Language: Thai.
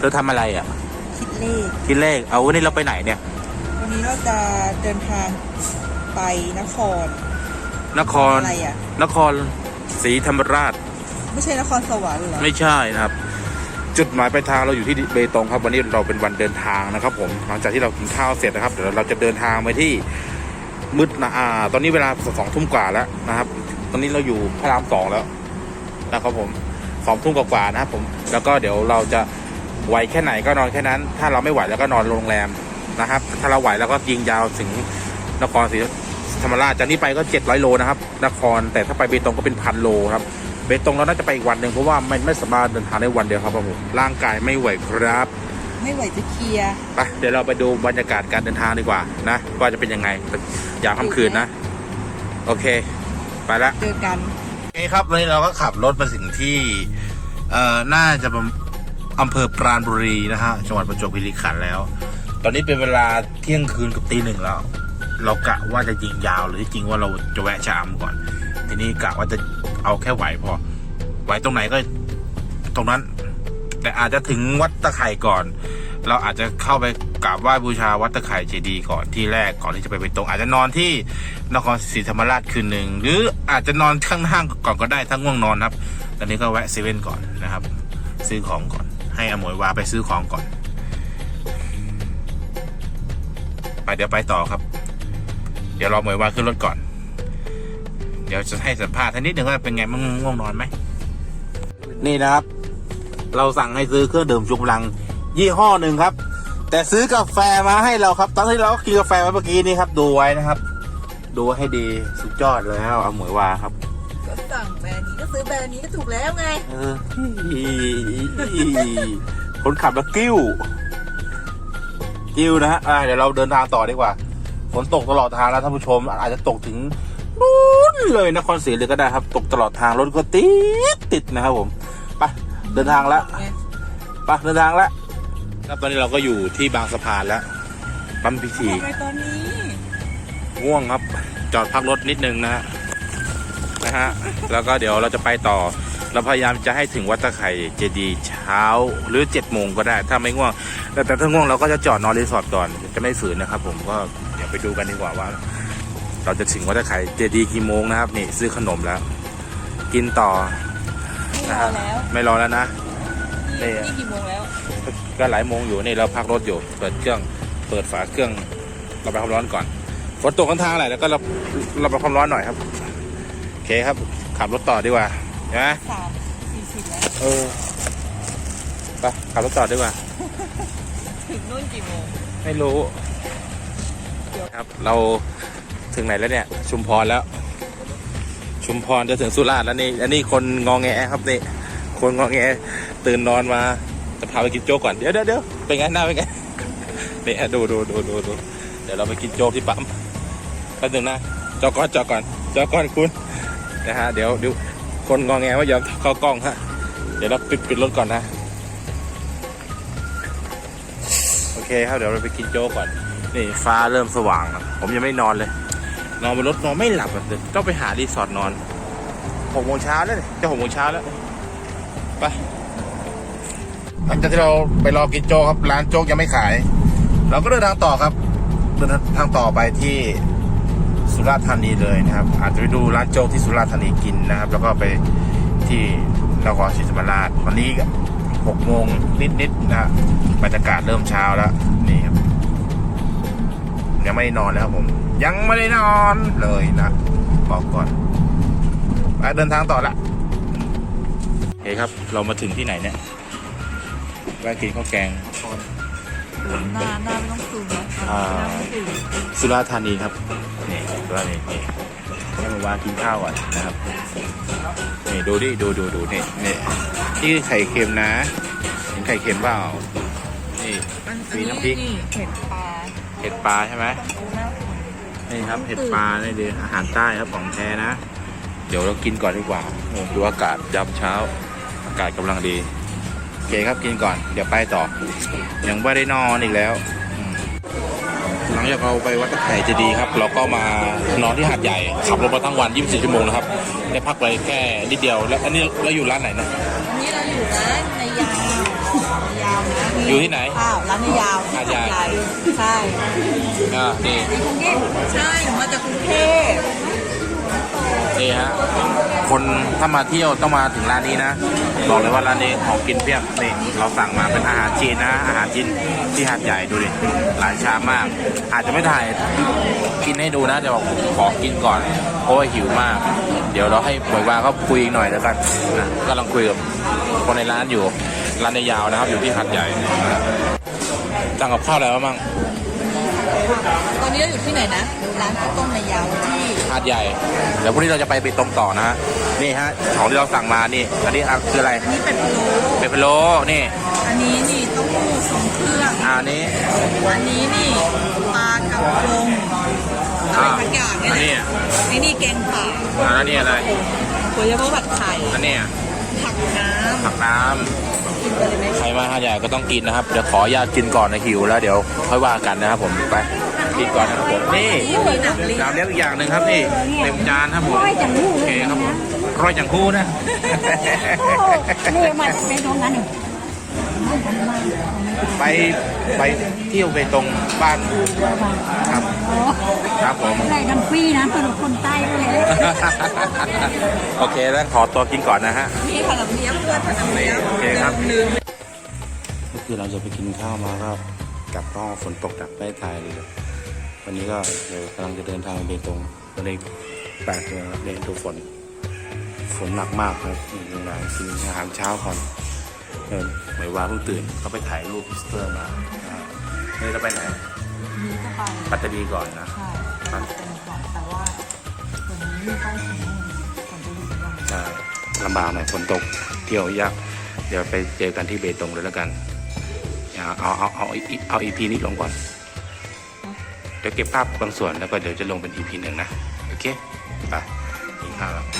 เธอทำอะไรอะ คิดเลข คิดเลข เอาวันนี้เราไปไหนเนี่ย วันนี้เราจะเดินทางไปนคร นคร อะไรอะ นครศรีธรรมราช ไม่ใช่นครสวรรค์เหรอ ไม่ใช่นะครับ จุดหมายปลายทางเราอยู่ที่เบตงครับ วันนี้เราเป็นวันเดินทางนะครับ ผม หลังจากที่เรากินข้าวเสร็จนะครับ เดี๋ยวเราจะเดินทางไปที่มืดนะอ่า ตอนนี้เวลาสองทุ่มกว่าแล้วนะครับ ตอนนี้เราอยู่พระรามสองแล้วนะครับผมสองทุ่มกว่าๆนะครับผม แล้วก็เดี๋ยวเราจะ ไหวแค่ไหนก็นอนแค่นั้น ถ้าเราไม่ไหวแล้วก็นอนโรงแรมนะครับ ถ้าเราไหวแล้วก็ยิงยาวถึงนครศรีธรรมราชจากนี้ไปก็เจ็ดร้อยโลนะครับ นครแต่ถ้าไปเบตงก็เป็นพันโลครับเบตงเราน่าจะไปอีกวันหนึ่งเพราะว่ามันไม่สามารถเดินทางได้วันเดียวครับผมร่างกายไม่ไหวครับ ไม่ไหวจะเคลียร์ไปเดี๋ยวเราไปดูบรรยากาศการเดินทางดีกว่านะว่าจะเป็นยังไงยามค่ำคืนนะ โอเค ไปละเจอกันโอเคครับวันนี้เราก็ขับรถมาถึงที่เอ่อน่าจะเป็น อำเภอปราณบุรีนะฮะจังหวัดประจวบคีรีขันธ์แล้ว ตอนนี้เป็นเวลาเที่ยงคืนกับตีหนึ่งแล้ว เรากะว่าจะยิงยาวหรือจริงว่าเราจะแวะชะอำก่อน ทีนี้กะว่าจะเอาแค่ไหวพอ ไหวตรงไหนก็ ตรงนั้น แต่อาจจะถึงวัดตะไคร่ก่อน เราอาจจะเข้าไปกราบไหว้บูชาวัดตะไคร่เจดีย์ก่อนที่แรกก่อนที่จะไปเป็นตรง อาจจะนอนที่นครศรีธรรมราชคืนหนึ่งหรืออาจจะนอนข้างห้างก่อนก็ได้ถ้าง่วงนอนครับตอนนี้ก็แวะเซเว่นก่อนนะครับ ซื้อของก่อน ให้อมวยวาไปซื้อของก่อนไปเดี๋ยวไปต่อครับ เดี๋ยวรอหมวยวาขึ้นรถก่อน เดี๋ยวจะให้สัมภาษณ์ท่านนิดหนึ่งว่าเป็นไงมั่งง่วงนอนไหมนี่นะครับ เราสั่งให้ซื้อเครื่องดื่มชูกำลัง ยี่ห้อหนึ่งครับ แต่ซื้อกาแฟมาให้เราครับ ตอนที่เราก็กินกาแฟมาเมื่อกี้นี้ครับ ดูไว้นะครับ ดูให้ดีสุดยอดเลยครับเอาหมวยวาครับ นด์นี้ก็ซื้อแบรนด์นี้ก็ถูกแล้วไง เออคนขับแล้วกิ้ว กิ้วนะฮะอ่าเดี๋ยวเราเดินทางต่อดีกว่า ฝนตกตลอดทางแล้วท่านผู้ชม อาจจะตกถึงนู้นเลยนครศรีเลยก็ได้ครับ ตกตลอดทางรถก็ติดติดนะครับผม ไปเดินทางแล้วไงไปเดินทางแล้วครับตอนนี้เราก็อยู่ที่บางสะพานแล้วปั๊มพีทีทำไมตอนนี้ ง่วงครับ จอดพักรถนิดนึงนะฮะ นะฮะ แล้วก็เดี๋ยวเราจะไปต่อ เราพยายามจะให้ถึงวัดตะไคร่เจดีย์เช้าหรือเจ็ดโมงก็ได้ ถ้าไม่ง่วง แต่แต่ถ้าง่วงเราก็จะจอดนอนรีสอร์ทก่อน จะไม่ฝืนนะครับ ผมก็เดี๋ยวไปดูกันดีกว่าว่า เราจะถึงวัดตะไคร่เจดีย์กี่โมงนะครับ นี่ซื้อขนมแล้ว กินต่อไม่นะรอฮะแล้วไม่รอแล้วนะนี่นี่นี่กี่โมงแล้วก็หลายโมงอยู่นี่เราพักรถอยู่ เปิดเครื่องเปิดฝาเครื่องระบายความร้อนก่อนฝนตกข้างทางแหละแล้วก็ระระบายความร้อนหน่อยครับโอ เคครับ ขับรถต่อดีกว่านะสามสี่สิบแล้วเออไปขับรถต่อดีกว่า ถึงนู่นกี่โมงไม่รู้ ครับ เราถึงไหนแล้วเนี่ย ชุมพรแล้ว ชุมพรจะถึงสุราษฎร์แล้วนี่ อันนี้คนงองแงครับนี่ คนงองแงตื่นนอนมาจะพาไปกินโจ๊กก่อน เดี๋ยวเดี๋ยวเดี๋ยวเป็นไงหน้าเป็นไงนี่ฮะดูดูดูดูดูเดี๋ยวเราไปกินโจ๊กที่ปั๊มแป๊บนึงนะจอก่อนจอก่อนจอก่อนคุณ นะฮะเดี๋ยวเดี๋ยวคนงองแงว่ายอมเข้ากล้องฮะเดี๋ยวเราปิดปิดรถก่อนนะโอเคครับเดี๋ยวเราไปกินโจ๊กก่อนนี่ฟ้าเริ่มสว่างแล้วผมยังไม่นอนเลย นอนบนรถนอนไม่หลับอะเดี๋ยวต้องไปหารีสอร์ทนอนหกโมงเช้าแล้วเนี่ยจะหกโมงเช้าแล้วไปหลังจากที่เราไปรอกินโจ๊กครับร้านโจ๊กยังไม่ขาย เราก็เดินทางต่อครับเดินทางต่อไปที่ สุราษฎร์ธานีเลยนะครับ อาจจะไปดูร้านโจ๊กที่สุราษฎร์ธานีกินนะครับ แล้วก็ไปที่นครศรีธรรมราชวันนี้หกโมงนิดๆนะฮะบรรยากาศเริ่มเช้าแล้วนี่ครับยังไม่ได้นอนเลยครับผม ยังไม่ได้นอนเลยนะบอกก่อนไปเดินทางต่อละโอเคครับเรามาถึงที่ไหนเนี่ยแวะกินข้าวแกงหน้าหน้าไม่ต้องซูมแล้วอ่าหน้าไม่ซูมสุราษฎร์ธานีครับ นี่สุราษฎร์ธานีนี่ให้มาวางกินข้าวก่อนนะครับนี่ดูดิดูดูดูนี่นี่นี่ไข่เค็มนะเห็นไข่เค็มเปล่านี่อันมีน้ำพริกนี่เห็ดปลาเห็ดปลาใช่ไหมดูหน้าคนนี่ครับเห็ดปลานี่ดีอาหารใต้ครับของแท้นะ เดี๋ยวเรากินก่อนดีกว่าโอ้ดูอากาศยามเช้า อากาศกำลังดีโอเคครับกินก่อนเดี๋ยวไปต่อยังไม่ได้นอนอีกแล้วอืม หลังจากเราไปวัดตะไคร่เจดีย์ครับ เราก็มานอนที่หาดใหญ่ ขับรถมาทั้งวัน 24 ชั่วโมงนะครับ ได้พักไปแค่นิดเดียว แล้วอันนี้เราอยู่ร้านไหนนะ อันนี้เราอยู่ร้านในยามในยามนะอยู่ที่ไหนข้าวร้านในยาวที่หาดใหญ่ใช่อ่านี่ใช่หนูมาจากกรุงเทพ นี่ฮะคนถ้ามาเที่ยวต้องมาถึงร้านนี้นะ บอกเลยว่าร้านนี้ของกินเพียบนี่เราสั่งมาเป็นอาหารจีนนะ อาหารจีนที่หาดใหญ่ดูดิหลายชามมาก อาจจะไม่ถ่ายกินให้ดูนะจะบอกขอกินก่อน เพราะว่าหิวมาก เดี๋ยวเราให้ปล่อยวางเขาคุยอีกหน่อยแล้วกันนะกำลังคุยกับคนในร้านอยู่ร้านในยาวนะครับ อยู่ที่หาดใหญ่สั่งกับข้าวอะไรบ้าง ตอนนี้เราอยู่ที่ไหนนะ ร้านข้าวต้มในยาวที่หาดใหญ่ เดี๋ยวพรุ่งนี้เราจะไปเบตงต่อนะฮะนี่ฮะของที่เราสั่งมานี่ อันนี้อะคืออะไร นี่เป็นพะโล้เป็นพะโล้นี่ อันนี้นี่เต้าหู้ทรงเครื่องอะอันนี้อันนี้นี่ปลากระพงอะไรสักอย่างเนี่ยอันนี้นะไอ้นี่แกงป่าอ่าอันนี้อะไรก๋วยจั๊บผัดไข่อันนี้ผักน้ผักน้ำกินไปเลยไหมำ ใครมาหาดใหญ่ก็ต้องกินนะครับ เดี๋ยวขออนุญาตกินก่อนนะหิวแล้วเดี๋ยวค่อยว่ากันนะครับผมไปกินก่อนนะครับผมนี่นี่มีหนังลิ้นน้ำเลี้ยงอีกอย่างหนึ่งครับนี่เต็มจานครับผมโอเคครับผมร้อยจังคู่นะนี่มาเป็นตรงนั้นไปไปเที่ยวไปตรงบ้านครับครับผมได้ทั้งฟรีนะสำหรับคนใต้ด้วยเลยโอเคแล้วขอตัวกินก่อนนะฮะมีขนมเลี้ยงเพื่อนขนมเลี้ยงโอเคครับลืมก็ คือเราจะไปกินข้าวมาก็กลับก็ฝนตกหนักไม่ได้ถ่ายเลยวันนี้ก็เดี๋ยวกำลังจะเดินทางไปเบตงก็เลยแปลกเลยครับเดินดูฝน ฝนหนักมากครับนี่โรงแรมกินอาหารเช้าก่อนเออเหมือนว่าเพิ่งตื่นก็ไปถ่ายรูปพิสเตอร์มาอ่านี่เราไปไหนมีก็ไปปัตตานีก่อนนะใช่เป็นก่อนแต่ว่าวันนี้ไม่ต้องถึงก่อนจะอยู่ยังใช่ลำบากหน่อยฝนตกเที่ยวยากเดี๋ยวไปเจอกันที่เบตงเลยแล้วกัน เอาเอาเอาเอาเอาอีพีนี้ลงก่อน เดี๋ยวเก็บภาพบางส่วนแล้วก็เดี๋ยวจะลงเป็น EP หนึ่งนะ โอเค ไปกินข้าวแล้ว